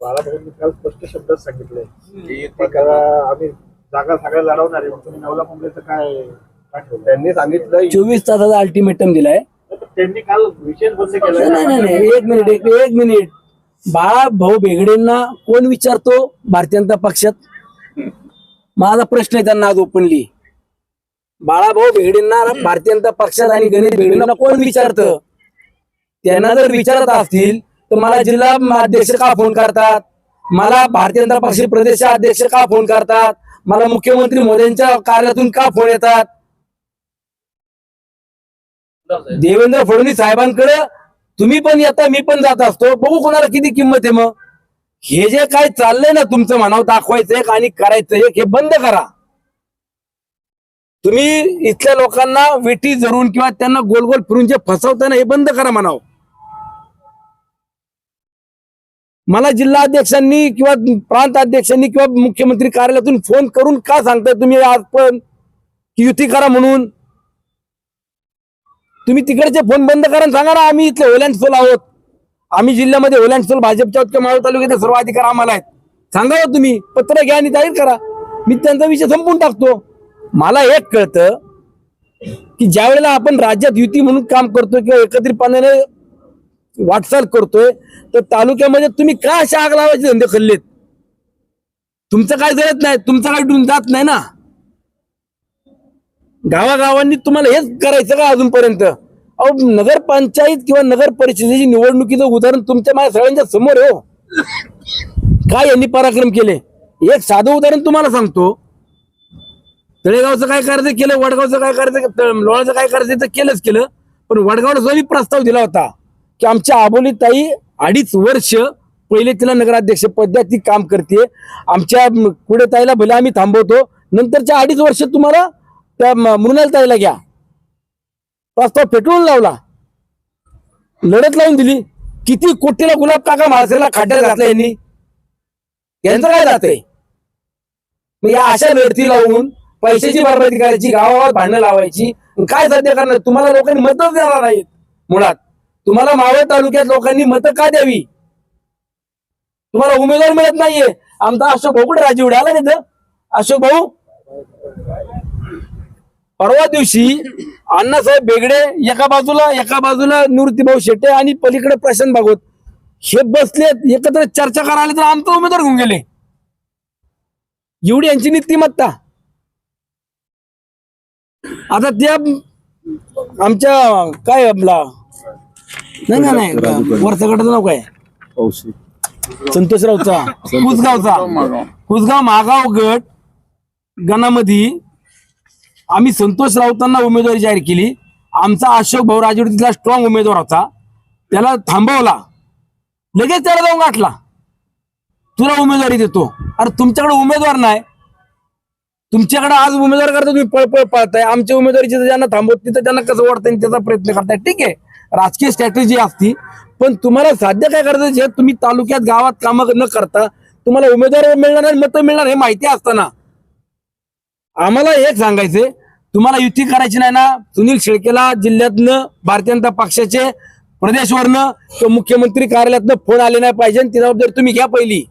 बाळाभाऊंनी काल स्पष्ट शब्दात सांगितलंय की आम्ही जागा सगळ्या लढवणार आहे. मग तुम्ही नवला मुंबईचं काय काय ठेवलं त्यांनी सांगितलं चोवीस तासाचा अल्टिमेटम दिलाय. तर त्यांनी काल विशेष बंद केला. नाही नाही नाही एक मिनिट एक एक मिनिट बाळा भाऊ बेगडेंना कोण विचारतो? भारतीय जनता पक्षात? माझा प्रश्न आहे त्यांना आज ओपनली बाळाभाऊ बेगडेंना भारतीय जनता पक्षात आणि गणेश बेगडेंना कोण विचारतं? त्यांना जर विचारत असतील तर मला जिल्हा अध्यक्ष का फोन करतात? मला भारतीय जनता पक्ष प्रदेश अध्यक्ष का फोन करतात? मला मुख्यमंत्री मोदींच्या कार्यातून का फोन येतात? देवेंद्र फडणवीस साहेबांकडे तुम्ही पण येता मी पण जात असतो. बघू कोणाला किती किंमत आहे मग. हे जे काय चाललंय ना तुमचं म्हणावं दाखवायचं एक आणि करायचं एक हे बंद करा. तुम्ही इथल्या लोकांना वेटी जरून किंवा त्यांना गोल गोल फिरून जे फसवताय ना हे बंद करा म्हणावं. मला जिल्हा अध्यक्षांनी किंवा प्रांत अध्यक्षांनी किंवा मुख्यमंत्री कार्यालयातून फोन करून का सांगताय तुम्ही आज पण? की युती करा म्हणून. तुम्ही तिकडचे फोन बंद करा सांगा ना आम्ही इथले होलँड आहोत. आम्ही जिल्ह्यामध्ये होलँड भाजपच्या आहोत किंवा मावळ तालुक्याचे सर्व अधिकार आम्हाला आहेत. सांगा हो तुम्ही पत्र घ्या आणि जाहीर करा. मी त्यांचा विषय संपून टाकतो. मला एक कळतं की ज्या वेळेला आपण राज्यात युती म्हणून काम करतो किंवा एकत्रितपणाने वाटचाल करतोय तर तालुक्यामध्ये तुम्ही का अशा आग लावायचे धंदे खल्लेत? तुमचं काय जळत नाही तुमचं काय डून जात नाही ना? गावागावांनी तुम्हाला हेच करायचं का अजूनपर्यंत? अहो नगरपंचायत किंवा नगर परिषदेची निवडणुकीचं उदाहरण तुमच्या माझ्या सगळ्यांच्या समोर हो. काय यांनी पराक्रम केले? एक साधं उदाहरण तुम्हाला सांगतो. तळेगावचं काय करायचं केलं वडगावचं काय करायचं त- लोणाचं काय करायचं तर केलंच केलं पण वडगावला जो प्रस्ताव दिला होता. की आमच्या आबोलीताई अडीच वर्ष पहिले तिला नगराध्यक्ष पद्या ती काम करते. आमच्या कुडेताईला ताईला भले आम्ही थांबवतो नंतरच्या अडीच वर्ष तुम्हाला त्या मृणालताईला ताईला घ्या. प्रस्ताव पेटवून लावला. लढत लावून दिली. किती कोटीला गुलाब काका महाराष्ट्राला खाट्यात घातला यांनी. यांचं काय जाते मग या अशा लढती लावून पैशाची बरबादी करायची गावागावात भांडणं लावायची. काय सध्या करणार? तुम्हाला लोकांनी मदत देणार नाहीत. मुळात. तुम्हाला मावळ तालुक्यात लोकांनी मतं का द्यावी? तुम्हाला उमेदवार मिळत नाहीये. आमचा अशोक भाऊ कुठे राजीव आला नाही तर? अशोक भाऊ? परवा दिवशी अण्णासाहेब बेगडे एका बाजूला एका बाजूला निवृत्तीभाऊ शेट्टे आणि पलीकडे प्रशांत भागवत. हे बसलेत एकत्र चर्चा करायला तर आमचा उमेदवार घेऊन गेले. एवढी यांची नीतिमत्ता. आता त्या आमच्या काय आपला नाही ना नाही. वरचा गटाचं नाव काय? संतोषरावचा. कुसगावचा. कुसगाव महागाव गट गणामध्ये आम्ही संतोष राऊतांना उमेदवारी जाहीर केली. आमचा अशोक भाऊ राजवडी तिथला स्ट्रॉंग उमेदवार होता. त्याला थांबवला. लगेच त्याला जाऊन गाठला. तुला उमेदवारी देतो. अरे तुमच्याकडे उमेदवार नाही. तुमच्याकडे आज उमेदवार करता तुम्ही पळपळ पाळताय. आमच्या उमेदवारीची ज्यांना थांबवत तिथं त्यांना कसं वाटतं त्याचा प्रयत्न करताय. ठीक आहे? राजकीय स्ट्रॅटेजी असती पण तुम्हाला साध्य काय करायचं तुम्ही तालुक्यात गावात कामं न करता तुम्हाला उमेदवार मिळणार आणि मतं मिळणार हे माहिती असताना. आम्हाला एक सांगायचंय तुम्हाला युती करायची नाही ना सुनील शेळकेला जिल्ह्यातनं भारतीय जनता पक्षाचे प्रदेशवरनं किंवा मुख्यमंत्री कार्यालयातनं फोन आले नाही पाहिजे आणि ती जबाबदारी तुम्ही घ्या पहिली.